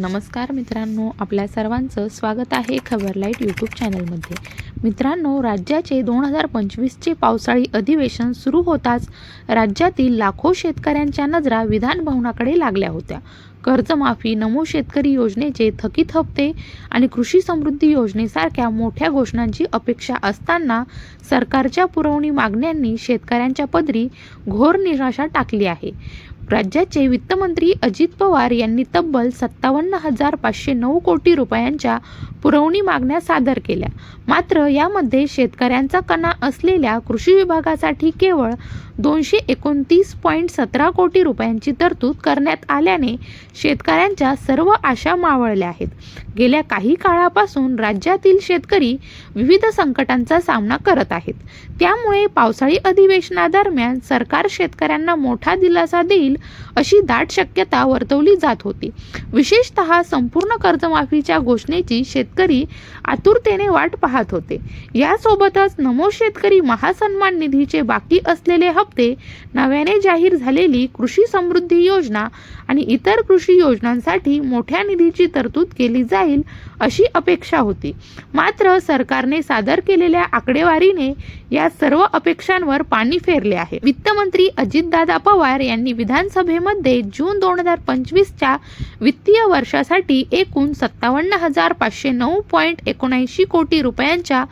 नमस्कार मित्रांनो आपल्या सर्वांचं स्वागत आहे खबर लाइट यूट्यूब चॅनलमध्ये. मित्रांनो राज्याचे दोन हजार पंचवीसचे पावसाळी अधिवेशन सुरू होताच राज्यातील लाखो शेतकऱ्यांच्या नजरा विधानभवनाकडे लागल्या होत्या. कर्जमाफी नमो शेतकरी योजनेचे थकीत हप्ते आणि कृषी समृद्धी योजनेसारख्या मोठ्या घोषणांची अपेक्षा असताना सरकारच्या पुरवणी मागण्यांनी शेतकऱ्यांच्या पदरी घोर निराशा टाकली आहे. राज्याचे वित्तमंत्री अजित पवार यांनी तब्बल सत्तावन्न हजार पाचशे नऊ कोटी रुपयांच्या पुरवणी मागण्या सादर केल्या. मात्र यामध्ये शेतकऱ्यांचा कणा असलेल्या कृषी विभागासाठी केवळ दोनशे एकोणतीस पॉईंट सतरा कोटी रुपयांची तरतूद करण्यात आल्याने शेतकऱ्यांच्या सर्व आशा मावळल्या आहेत. गेल्या काही काळापासून राज्यातील शेतकरी विविध संकटांचा सामना करत आहेत. त्यामुळे पावसाळी अधिवेशनादरम्यान सरकार शेतकऱ्यांना मोठा दिलासा देईल अशी दाट शक्यता वर्तवली जात होती. विशेषतः संपूर्ण कर्जमाफीच्या घोषणेची शेतकरी आतुरतेने वाट पाहत होते. यासोबतच नमो शेतकरी महासन्मान निधीचे बाकी असलेले हप्ते नव्याने जाहीर झालेली कृषी समृद्धी योजना आणि इतर कृषी योजनांसाठी मोठ्या निधीची तरतूद केली जाईल अशी अपेक्षा होती. मात्र सरकारने सादर केलेल्या आकडेवारीने या सर्व अपेक्षांवर पाणी फेरले आहे. वित्तमंत्री अजितदादा पवार यांनी विधानसभेमध्ये जून दोन हजार पंचवीसच्या वित्तीय वर्षासाठी एकूण सत्तावन्न हजार पाचशे नऊ पॉईंट एकोणऐंशी कोटी रुपयांच्या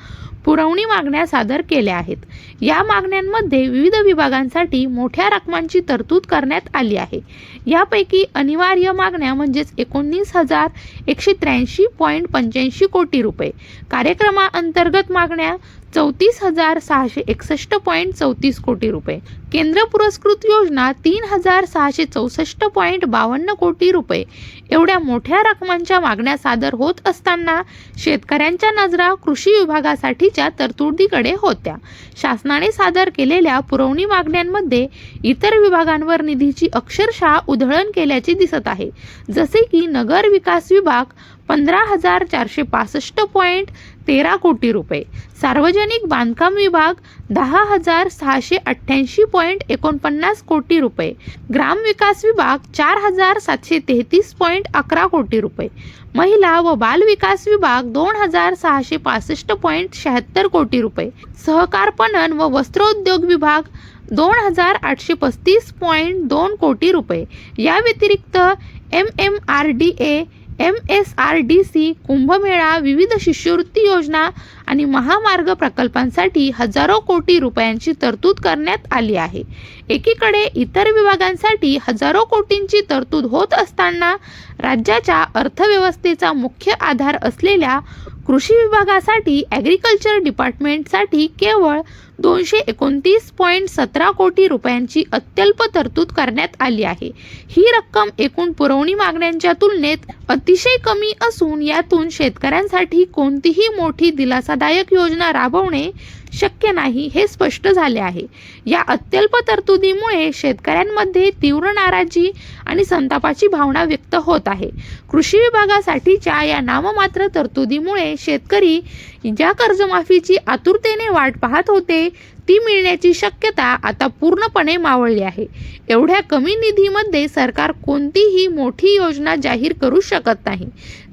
पुरवणी मागण्या सादर केल्या आहेत. या मागण्यांमध्ये विविध विभागांसाठी मोठ्या रकमांची तरतूद करण्यात आली आहे. यापैकी अनिवार्य मागण्या म्हणजेच एकोणीस हजार एकशे त्र्याऐंशी पॉईंट पंच्याऐंशी कोटी रुपये. कार्यक्रमाअंतर्गत मागण्या चौतीस हजार सहाशे एकसष्ट पॉईंट चौतीस कोटी रुपये. केंद्र पुरस्कृत योजना तीन हजार सहाशे चौसष्ट पॉईंट बावन्न कोटी रुपये. एवढ्या मोठ्या रकमांच्या मागण्या सादर होत असताना शेतकऱ्यांच्या नजरा कृषी विभागासाठीच्या तरतुदीकडे होत्या. शासनाने सादर केलेल्या पुरवणी मागण्यांमध्ये इतर विभागांवर निधीची अक्षरशः उधळण केल्याचे दिसत आहे. जसे की नगर विकास विभाग पंधरा हजार चारशे पासष्ट पॉईंट तेरा कोटी रुपये. सार्वजनिक बांधकाम विभाग दहा हजार सहाशे अठ्ठ्याऐंशी पॉईंट एकोणपन्नास कोटी रुपये. ग्रामविकास विभाग चार हजार सातशे तेहतीस पॉईंट अकरा कोटी रुपये. महिला व बाल विकास विभाग दोन हजार सहाशे पासष्ट पॉईंट शहात्तर कोटी रुपये. सहकार पणन व वस्त्रोद्योग विभाग दोन हजार आठशे पस्तीस पॉईंट दोन कोटी रुपये. या व्यतिरिक्त M M R D A M S R D C Kumbh Mela विविध शिष्यवृत्ती योजना आणि महामार्ग प्रकल्पांसाठी हजारो कोटी रुपयांची तरतूद करण्यात आली आहे. एकीकडे इतर विभागांसाठी हजारो कोटींची तरतूद होत असताना राज्याच्या अर्थव्यवस्थेचा मुख्य आधार असलेल्या कृषी विभागासाठी ॲग्रिकल्चर डिपार्टमेंटसाठी केवळ दोनशे एकोणतीस पॉईंट सतरा कोटी रुपयांची अत्यल्प तरतूद करण्यात आली आहे. ही रक्कम एकूण पुरवणी मागण्यांच्या तुलनेत अतिशय कमी असून यातून शेतकऱ्यांसाठी कोणतीही मोठी दिलासादायक योजना राबवणे शक्य नाही हे स्पष्ट झाले आहे. या अत्यल्प तरतुदीमुळे शेतकऱ्यांमध्ये तीव्र नाराजी आणि संतापाची भावना व्यक्त होत आहे. कृषी विभागासाठीच्या या नाममात्र तरतुदीमुळे शेतकरी ज्या कर्जमाफीची आतुरतेने वाट पाहत होते ती मिळण्याची शक्यता आता पूर्णपणे मावळली आहे. एवढ्या कमी निधीमध्ये सरकार कोणतीही मोठी योजना जाहीर करू शकत नाही.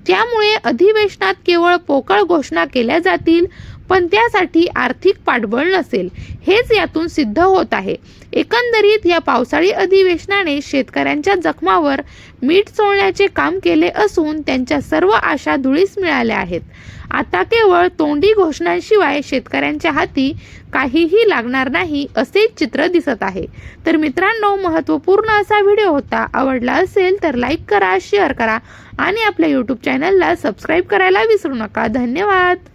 त्यामुळे अधिवेशनात केवळ पोकळ घोषणा केल्या जातील पण त्यासाठी आर्थिक पाठबळ नसेल. हेच यातून सिद्ध होत आहे. एकंदरीत या पावसाळी अधिवेशनाने शेतकऱ्यांच्या जखमावर मीठ चोळण्याचे काम केले असून त्यांच्या सर्व आशा धुळीस मिळाल्या आहेत. आता केवळ तोंडी घोषणांशिवाय शेतकऱ्यांच्या हाती काहीही लागणार नाही असे चित्र दिसत आहे. तर मित्रांनो महत्त्वपूर्ण असा व्हिडिओ होता आवडला असेल तर लाईक करा शेअर करा आणि आपल्या यूट्यूब चॅनलला सबस्क्राईब करायला विसरू नका. धन्यवाद!